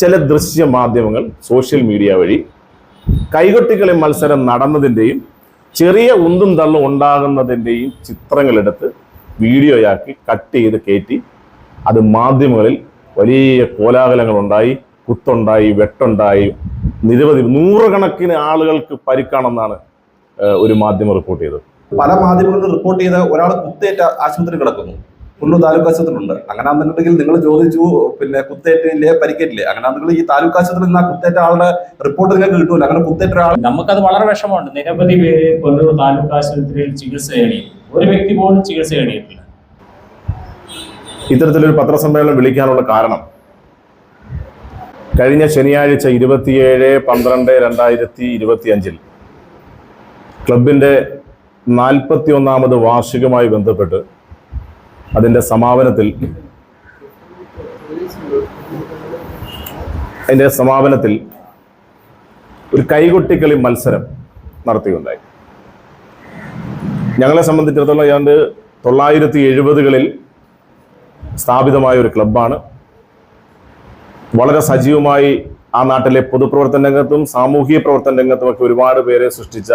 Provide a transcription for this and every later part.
ചില ദൃശ്യ മാധ്യമങ്ങൾ സോഷ്യൽ മീഡിയ വഴി കൈകൊട്ടിക്കളി മത്സരം നടന്നതിന്റെയും ചെറിയ ഉന്തും തള്ളും ഉണ്ടാകുന്നതിന്റെയും ചിത്രങ്ങളെടുത്ത് വീഡിയോയാക്കി കട്ട് ചെയ്ത് കയറ്റി അത് മാധ്യമങ്ങളിൽ വലിയ കോലാഹലങ്ങൾ ഉണ്ടായി കുത്തുണ്ടായി വെട്ടുണ്ടായി. നിരവധി നൂറുകണക്കിന് ആളുകൾക്ക് പരിക്കാണെന്നാണ് ഒരു മാധ്യമം റിപ്പോർട്ട് ചെയ്തത്. പല മാധ്യമങ്ങളും റിപ്പോർട്ട് ചെയ്ത ഒരാൾ കുത്തേറ്റ ആശുപത്രി കിടക്കുന്നു. കുള്ളൂർ താലൂക്ക് ആശുപത്രിയിലുണ്ട്. അങ്ങനെയാണെന്നുണ്ടെങ്കിൽ നിങ്ങൾ ചോദിച്ചു പിന്നെ കുത്തേറ്റില്ലേ പരിക്കേറ്റില്ലേ? അങ്ങനെയാണെന്നുണ്ടെങ്കിൽ ഈ താലൂക്ക് ആശുപത്രിയിൽ നിന്ന് ആ കുത്തേറ്റ ആളുടെ റിപ്പോർട്ട് നിങ്ങൾക്ക് കിട്ടുമല്ലോ അങ്ങനെ കുത്തേറ്റ ഒരാൾ നമുക്കത് വളരെ വിഷമമുണ്ട്. നിരവധി പേര് കൊല്ലൂർ താലൂക്ക് ആശുപത്രിയിൽ ചികിത്സ തേടി ഒരു വ്യക്തി പോലും ചികിത്സ തേടിയിട്ടില്ല ഇത്തരത്തിലൊരു പത്രസമ്മേളനം വിളിക്കാനുള്ള കാരണം കഴിഞ്ഞ ശനിയാഴ്ച ഇരുപത്തിയേഴ് പന്ത്രണ്ട് രണ്ടായിരത്തി ഇരുപത്തി അഞ്ചിൽ ക്ലബിന്റെ നാൽപ്പത്തി ഒന്നാമത് വാർഷികമായി ബന്ധപ്പെട്ട് അതിന്റെ സമാപനത്തിൽ അതിന്റെ സമാപനത്തിൽ ഒരു കൈകൊട്ടിക്കളി മത്സരം നടത്തുകയുണ്ടായി. ഞങ്ങളെ സംബന്ധിച്ചിടത്തോളം ഏതാണ്ട് തൊള്ളായിരത്തി എഴുപതുകളിൽ സ്ഥാപിതമായ ഒരു ക്ലബ്ബാണ്. വളരെ സജീവമായി ആ നാട്ടിലെ പൊതുപ്രവർത്തന രംഗത്തും സാമൂഹിക പ്രവർത്തന രംഗത്തും ഒക്കെ ഒരുപാട് പേരെ സൃഷ്ടിച്ച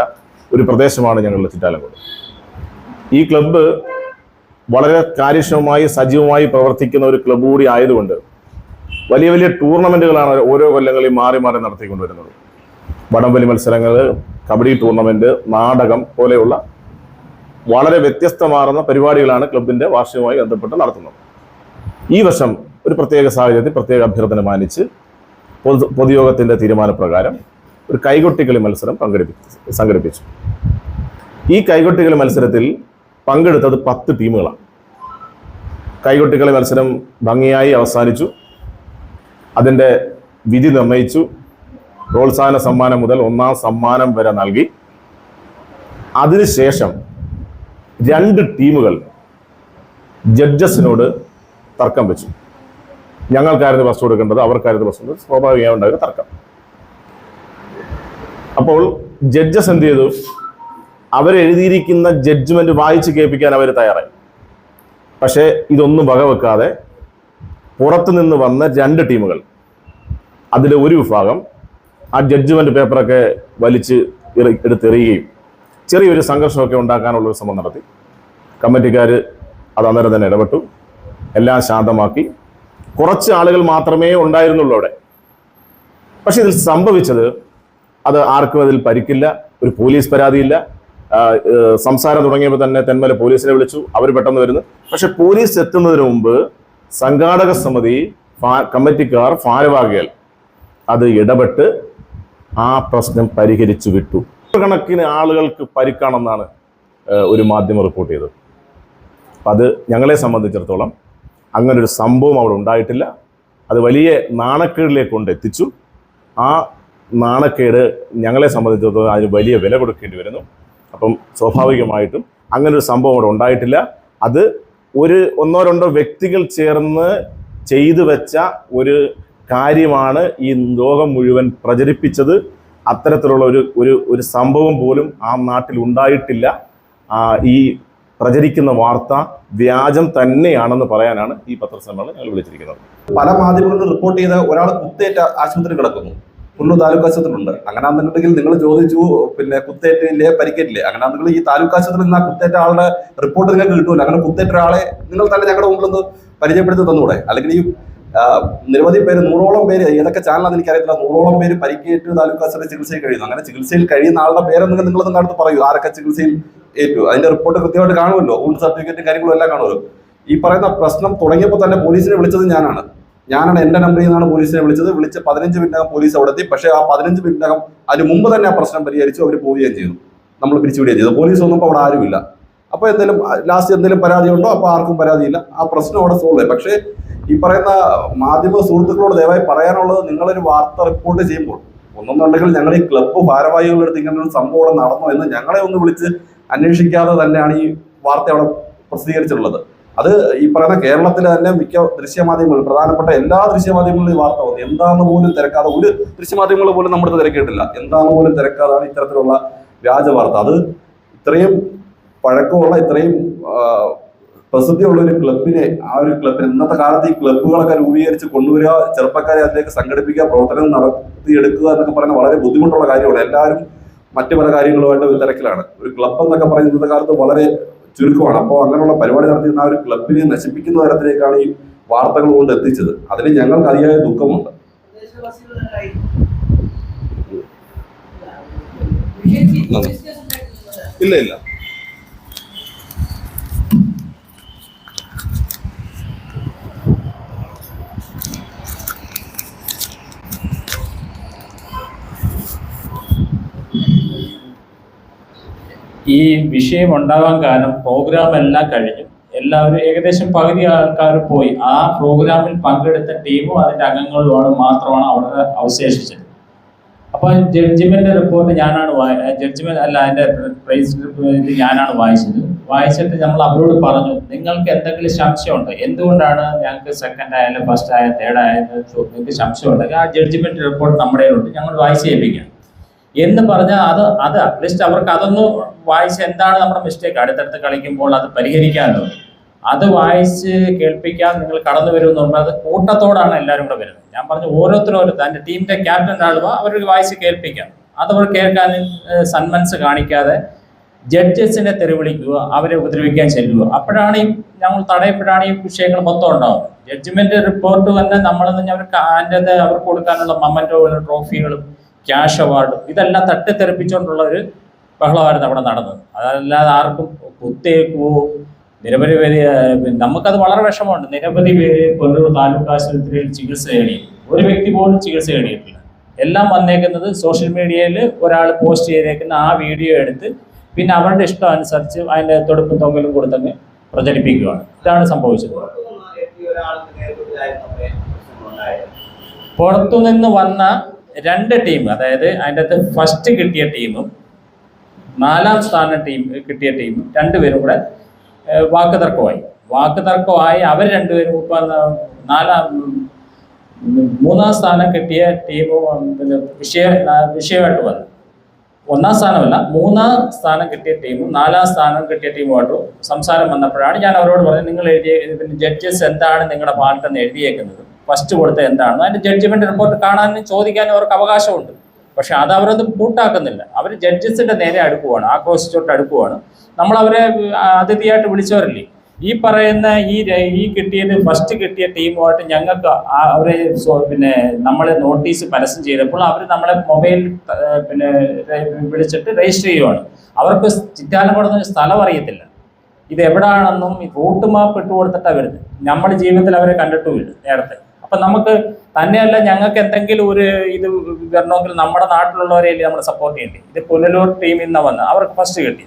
ഒരു പ്രദേശമാണ് ഞങ്ങളുടെ ചിറ്റാലങ്കോട് ഈ ക്ലബ്ബ് വളരെ കാര്യക്ഷമമായി സജീവമായി പ്രവർത്തിക്കുന്ന ഒരു ക്ലബ്ബ് കൂടി ആയതുകൊണ്ട് വലിയ വലിയ ടൂർണമെന്റുകളാണ് ഓരോ കൊല്ലങ്ങളിൽ മാറി മാറി നടത്തിക്കൊണ്ടുവരുന്നത്. വടംവലി മത്സരങ്ങൾ കബഡി ടൂർണമെന്റ് നാടകം പോലെയുള്ള വളരെ വ്യത്യസ്തമാർന്ന പരിപാടികളാണ് ക്ലബിന്റെ വാർഷികമായി ബന്ധപ്പെട്ട് നടത്തുന്നത്. ഈ വർഷം ഒരു പ്രത്യേക സാഹചര്യത്തിൽ പ്രത്യേക അഭ്യർത്ഥന മാനിച്ച് പൊതു പൊതുയോഗത്തിന്റെ തീരുമാനപ്രകാരം ഒരു കൈകൊട്ടിക്കളി മത്സരം പങ്കെടുപ്പി സംഘടിപ്പിച്ചു. ഈ കൈകൊട്ടിക്കളി മത്സരത്തിൽ പങ്കെടുത്തത് പത്ത് ടീമുകളാണ്. കൈകൊട്ടിക്കളി മത്സരം ഭംഗിയായി അവസാനിച്ചു. അതിന്റെ വിധി നിർണയിച്ചു. പ്രോത്സാഹന സമ്മാനം മുതൽ ഒന്നാം സമ്മാനം വരെ നൽകി. അതിനുശേഷം രണ്ട് ടീമുകൾ ജഡ്ജസിനോട് തർക്കം വെച്ചു. ഞങ്ങൾക്കായിരുന്നു ബസ് കൊടുക്കേണ്ടത് അവർക്കായിരുന്നു ബസ് കൊടുക്കുന്നത് സ്വാഭാവികമായി ഉണ്ടാകുന്ന തർക്കം. അപ്പോൾ ജഡ്ജസ് എന്ത് ചെയ്തു? അവരെഴുതിയിരിക്കുന്ന ജഡ്ജ്മെന്റ് വായിച്ച് കേൾപ്പിക്കാൻ അവർ തയ്യാറായി. പക്ഷേ ഇതൊന്നും വകവെക്കാതെ പുറത്തു നിന്ന് വന്ന രണ്ട് ടീമുകൾ അതിലെ ഒരു വിഭാഗം ആ ജഡ്ജ്മെന്റ് പേപ്പറൊക്കെ വലിച്ച് എടുത്തെറിയുകയും ചെറിയൊരു സംഘർഷമൊക്കെ ഉണ്ടാക്കാനുള്ള ഒരു ശ്രമം നടത്തി. കമ്മിറ്റിക്കാർ അത് അന്നേരം തന്നെ ഇടപെട്ടു. എല്ലാം ശാന്തമാക്കി. കുറച്ച് ആളുകൾ മാത്രമേ ഉണ്ടായിരുന്നുള്ളൂ അവിടെ. പക്ഷെ ഇതിൽ സംഭവിച്ചത് അത് ആർക്കും അതിൽ പരിക്കില്ല ഒരു പോലീസ് പരാതിയില്ല സംസാരം തുടങ്ങിയപ്പോൾ തന്നെ തെന്മല പോലീസിനെ വിളിച്ചു. അവർ പെട്ടെന്ന് വരുന്നു. പക്ഷെ പോലീസ് എത്തുന്നതിന് മുമ്പ് സംഘാടക സമിതി കമ്മിറ്റിക്കാർ ഭാരവാഹികൾ അത് ഇടപെട്ട് ആ പ്രശ്നം പരിഹരിച്ചു വിട്ടു. കണക്കിന് ആളുകൾക്ക് പരിക്കാണെന്നാണ് ഒരു മാധ്യമം റിപ്പോർട്ട് ചെയ്തത്. അത് ഞങ്ങളെ സംബന്ധിച്ചിടത്തോളം അങ്ങനൊരു സംഭവം അവിടെ ഉണ്ടായിട്ടില്ല. അത് വലിയ നാണക്കേടിലേക്ക് കൊണ്ട് എത്തിച്ചു. ആ നാണക്കേട് ഞങ്ങളെ സംബന്ധിച്ചിടത്തോളം അതിന് വലിയ വില കൊടുക്കേണ്ടി വരുന്നു. അപ്പം സ്വാഭാവികമായിട്ടും അങ്ങനെ ഒരു സംഭവം അവിടെ ഉണ്ടായിട്ടില്ല. അത് ഒരു ഒന്നോ രണ്ടോ വ്യക്തികൾ ചേർന്ന് ചെയ്തു വെച്ച ഒരു കാര്യമാണ് ഈ ലോകം മുഴുവൻ പ്രചരിപ്പിച്ചത്. അത്തരത്തിലുള്ള ഒരു ഒരു ഒരു സംഭവം പോലും ആ നാട്ടിൽ ഉണ്ടായിട്ടില്ല. ഈ പ്രചരിക്കുന്ന വാർത്ത വ്യാജം തന്നെയാണെന്ന് പറയാനാണ് ഈ പത്രസമ്മേളനം ഞങ്ങൾ വിളിച്ചിരിക്കുന്നത്. പല മാധ്യമങ്ങളിലും റിപ്പോർട്ട് ചെയ്ത ഒരാൾ കുത്തേറ്റ ആശുപത്രി കിടക്കുന്നു. കുള്ളൂർ താലൂക്ക് ആശുപത്രിയിലുണ്ട്. അങ്ങനെയാണെന്നുണ്ടെങ്കിൽ നിങ്ങൾ ചോദിച്ചു പിന്നെ കുത്തേറ്റില്ലേ പരിക്കേറ്റില്ലേ? അങ്ങനെയാണെന്നുണ്ടെങ്കിൽ ഈ താലൂക്ക് ആശുപത്രിയിൽ നിന്ന് ആ കുത്തേറ്റ ആളുടെ റിപ്പോർട്ട് നിങ്ങൾക്ക് കിട്ടൂല. അങ്ങനെ കുത്തേറ്റ ഒരാളെ നിങ്ങൾ തന്നെ ഞങ്ങളുടെ മുമ്പിൽ ഒന്ന് പരിചയപ്പെടുത്തി തന്നൂടെ. അല്ലെങ്കിൽ ഈ നിരവധി പേര് നൂറോളം പേര് ഏതൊക്കെ ചാനലാണെന്ന് എനിക്കറിയത്തില്ല. നൂറോളം പേര് പരിക്കേറ്റ് താലൂക്ക് ആശുപത്രി ചികിത്സയിൽ കഴിയുന്നു. അങ്ങനെ ചികിത്സയിൽ കഴിയുന്ന ആളുടെ പേരെന്ന് നിങ്ങളൊന്നും അടുത്ത് പറയൂ. ആരൊക്കെ ചികിത്സയിൽ ഏറ്റു അതിന്റെ റിപ്പോർട്ട് കൃത്യമായിട്ട് കാണുമല്ലോ. ഊണ്ട് സർട്ടിഫിക്കറ്റും കാര്യങ്ങളും എല്ലാം കാണുമല്ലോ. ഈ പറയുന്ന പ്രശ്നം തുടങ്ങിയപ്പോൾ തന്നെ പോലീസിനെ വിളിച്ചത് ഞാനാണ്. ഞാനാണ് എന്റെ നമ്പറിൽ നിന്നാണ് പോലീസിനെ വിളിച്ചത്. വിളിച്ച് പതിനഞ്ച് മിനിറ്റകം പോലീസ് അവിടെ എത്തി പക്ഷേ ആ പതിനഞ്ച് മിനിറ്റകം അതിന് മുമ്പ് തന്നെ ആ പ്രശ്നം പരിഹരിച്ചു അവർ പോവുകയും ചെയ്തു. നമ്മൾ പിരിച്ചുവിടുകയും ചെയ്തു. പോലീസ് ഒന്നും അവിടെ ആരുമില്ല. അപ്പോൾ എന്തെങ്കിലും ലാസ്റ്റ് എന്തെങ്കിലും പരാതി ഉണ്ടോ? അപ്പോൾ ആർക്കും പരാതിയില്ല. ആ പ്രശ്നം അവിടെ സോൾവ് ആയി. പക്ഷേ ഈ പറയുന്ന മാധ്യമ സുഹൃത്തുക്കളോട് ദയവായി പറയാനുള്ളത് നിങ്ങളൊരു വാർത്ത റിപ്പോർട്ട് ചെയ്യുമ്പോൾ ഒന്നൊന്നുണ്ടെങ്കിൽ ഞങ്ങൾ ഈ ക്ലബ്ബ് ഭാരവാഹികളുടെ അടുത്ത് ഇങ്ങനെ ഒരു സംഭവം നടന്നു എന്ന് ഞങ്ങളെ ഒന്ന് വിളിച്ച് അന്വേഷിക്കാതെ തന്നെയാണ് ഈ വാർത്ത അവിടെ പ്രസിദ്ധീകരിച്ചിട്ടുള്ളത്. അത് ഈ പറയുന്ന കേരളത്തിലെ തന്നെ മിക്ക ദൃശ്യമാധ്യമങ്ങളിൽ പ്രധാനപ്പെട്ട എല്ലാ ദൃശ്യമാധ്യമങ്ങളിലും ഈ വാർത്ത വന്നു. എന്താണെന്ന് പോലും തിരക്കാതെ ഒരു ദൃശ്യമാധ്യമങ്ങൾ പോലും നമ്മുടെ തിരക്കിയിട്ടില്ല. എന്താണെന്ന് പോലും തിരക്കാതാണ് ഇത്തരത്തിലുള്ള വ്യാജ വാർത്ത. അത് ഇത്രയും പഴക്കമുള്ള ഇത്രയും പ്രസിദ്ധിയുള്ള ഒരു ക്ലബിനെ ആ ഒരു ക്ലബിന് ഇന്നത്തെ കാലത്ത് ഈ ക്ലബ്ബുകളൊക്കെ രൂപീകരിച്ച് കൊണ്ടുവരിക ചെറുപ്പക്കാരെ അതിലേക്ക് സംഘടിപ്പിക്കുക പ്രവർത്തനം നടത്തിയെടുക്കുക എന്നൊക്കെ പറയുന്ന വളരെ ബുദ്ധിമുട്ടുള്ള കാര്യമാണ്. എല്ലാവരും മറ്റു പല കാര്യങ്ങളുമായിട്ട് ഒരു തിരക്കിലാണ്. ഒരു ക്ലബ് എന്നൊക്കെ പറയുന്ന ഇന്നത്തെ കാലത്ത് വളരെ ചുരുക്കമാണ്. അപ്പോൾ അങ്ങനെയുള്ള പരിപാടി നടത്തിയിരുന്ന ആ ഒരു ക്ലബിനെ നശിപ്പിക്കുന്ന തരത്തിലേക്കാണ് ഈ വാർത്തകൾ കൊണ്ട് എത്തിച്ചത്. അതിൽ ഞങ്ങൾക്ക് അതിയായ ദുഃഖമുണ്ട്. ഇല്ല ഇല്ല. ഈ വിഷയം ഉണ്ടാവാൻ കാരണം പ്രോഗ്രാം എല്ലാം കഴിഞ്ഞു. എല്ലാവരും ഏകദേശം പകുതി ആൾക്കാർ പോയി. ആ പ്രോഗ്രാമിൽ പങ്കെടുത്ത ടീമും അതിന്റെ അംഗങ്ങളുമാണ് മാത്രമാണ് അവിടെ അവശേഷിച്ചത്. അപ്പോൾ ജഡ്ജിമെന്റ് റിപ്പോർട്ട് ഞാനാണ് ജഡ്ജ്മെന്റ് അല്ല അതിന്റെ പ്രൈസ് ഞാനാണ് വായിച്ചത്. വായിച്ചിട്ട് നമ്മൾ അവരോട് പറഞ്ഞു നിങ്ങൾക്ക് എന്തെങ്കിലും സംശയമുണ്ടോ? എന്തുകൊണ്ടാണ് ഞങ്ങൾക്ക് സെക്കൻഡ് ആയാലും ഫസ്റ്റ് ആയാലും തേർഡ് ആയാലും നിങ്ങൾക്ക് സംശയമുണ്ടെങ്കിൽ ആ ജഡ്ജ്മെന്റ് റിപ്പോർട്ട് നമ്മുടെ ഉണ്ട് ഞങ്ങൾ വായിച്ച് കേൾപ്പിക്കാം എന്ന് പറഞ്ഞാൽ അത് അത് അറ്റ്ലീസ്റ്റ് അവർക്ക് അതൊന്ന് വായിച്ച് എന്താണ് നമ്മുടെ മിസ്റ്റേക്ക് അടുത്തടുത്ത് കളിക്കുമ്പോൾ അത് പരിഹരിക്കാമല്ലോ. അത് വായിച്ച് കേൾപ്പിക്കാൻ നിങ്ങൾ കടന്നു വരുമെന്ന് പറഞ്ഞാൽ അത് കൂട്ടത്തോടാണ് എല്ലാവരും കൂടെ വരുന്നത്. ഞാൻ പറഞ്ഞു ഓരോരുത്തരും തന്റെ ടീമിന്റെ ക്യാപ്റ്റൻ ആളുക അവർക്ക് വായിച്ച് കേൾപ്പിക്കാം. അതവർ കേൾക്കാൻ സന്മൻസ് കാണിക്കാതെ ജഡ്ജസിനെ തെരുവിളിക്കുക അവരെ ഉപദ്രവിക്കാൻ ചെല്ലുക. അപ്പോഴാണ് ഈ ഞങ്ങൾ തടയപ്പോഴാണ് ഈ വിഷയങ്ങൾ മൊത്തം ഉണ്ടാവുന്നത്. ജഡ്ജ്മെന്റ് റിപ്പോർട്ട് തന്നെ നമ്മളെന്ന് അവർക്ക് അതിന്റെ അവർക്ക് കൊടുക്കാനുള്ള മമ്മന്റെ ട്രോഫികളും ക്യാഷ് അവാർഡും ഇതെല്ലാം തട്ടിത്തെറിപ്പിച്ചുകൊണ്ടുള്ള ഒരു ബഹളമായിരുന്നു അവിടെ നടന്നത്. അതല്ലാതെ ആർക്കും കുത്തേക്കുവോ നിരവധി പേര് ഏഹ്, നമുക്കത് വളരെ വിഷമമുണ്ട്. നിരവധി പേര് കൊല്ലൂർ താലൂക്ക് ആശുപത്രിയിൽ ചികിത്സ തേടി ഒരു വ്യക്തി പോലും ചികിത്സ തേടിയിട്ടില്ല എല്ലാം വന്നേക്കുന്നത് സോഷ്യൽ മീഡിയയിൽ ഒരാൾ പോസ്റ്റ് ചെയ്തേക്കുന്ന ആ വീഡിയോ എടുത്ത് പിന്നെ അവരുടെ ഇഷ്ടം അനുസരിച്ച് അതിന്റെ തൊടുപ്പും തൊങ്ങലും കൊടുത്തങ്ങ് പ്രചരിപ്പിക്കുകയാണ് ഇതാണ് സംഭവിച്ചത്. പുറത്തുനിന്ന് വന്ന രണ്ട് ടീം അതായത് അതിന്റെ അകത്ത് ഫസ്റ്റ് കിട്ടിയ ടീമും നാലാം സ്ഥാനം ടീം കിട്ടിയ ടീമും രണ്ടുപേരും കൂടെ വാക്ക് തർക്കമായി വാക്ക് തർക്കമായി അവർ രണ്ടുപേരും ഇപ്പം നാലാം മൂന്നാം സ്ഥാനം കിട്ടിയ ടീമും പിന്നെ വിഷയ വിഷയമായിട്ട് വന്നു. ഒന്നാം സ്ഥാനമല്ല മൂന്നാം സ്ഥാനം കിട്ടിയ ടീമും നാലാം സ്ഥാനം കിട്ടിയ ടീമുമായിട്ട് സംസാരം വന്നപ്പോഴാണ് ഞാൻ അവരോട് പറഞ്ഞത് നിങ്ങൾ എഴുതിയ പിന്നെ ജഡ്ജസ് എന്താണ് നിങ്ങളുടെ പാർട്ടെന്ന് എഴുതിയേക്കുന്നത്? ഫസ്റ്റ് കൊടുത്തത് എന്താണെന്ന് അതിന്റെ ജഡ്ജ്മെന്റ് റിപ്പോർട്ട് കാണാനും ചോദിക്കാനും അവർക്ക് അവകാശമുണ്ട്. പക്ഷെ അത് അവരത് കൂട്ടാക്കുന്നില്ല അവർ ജഡ്ജസിന്റെ നേരെ അടുക്കുവാണ് ആക്രോശിച്ചോട്ട് അടുക്കുവാണ്. നമ്മൾ അവരെ അതിഥിയായിട്ട് വിളിച്ചവരല്ലേ? ഈ പറയുന്ന ഈ ഈ കിട്ടിയത് ഫസ്റ്റ് കിട്ടിയ ടീമുമായിട്ട് ഞങ്ങൾക്ക് അവരെ പിന്നെ നമ്മളെ നോട്ടീസ് പരസ്യം ചെയ്തപ്പോൾ അവർ നമ്മളെ മൊബൈൽ പിന്നെ വിളിച്ചിട്ട് രജിസ്റ്റർ ചെയ്യുവാണ്. അവർക്ക് ചിറ്റാലക്കുടന്ന് സ്ഥലം അറിയത്തില്ല. ഇത് എവിടെയാണെന്നും റൂട്ട് മാപ്പ് ഇട്ട് കൊടുത്തിട്ടാണ് വരുന്നത്. നമ്മുടെ ജീവിതത്തിൽ അവരെ കണ്ടിട്ടുമില്ല നേരത്തെ. അപ്പൊ നമുക്ക് തന്നെയല്ല ഞങ്ങൾക്ക് എന്തെങ്കിലും ഒരു ഇത് വരണമെങ്കിൽ നമ്മുടെ നാട്ടിലുള്ളവരെയല്ലേ നമ്മൾ സപ്പോർട്ട് ചെയ്യേണ്ടി ഇത് പുനലൂർ ടീമിൽ നിന്ന് വന്ന് അവർക്ക് ഫസ്റ്റ് കിട്ടി.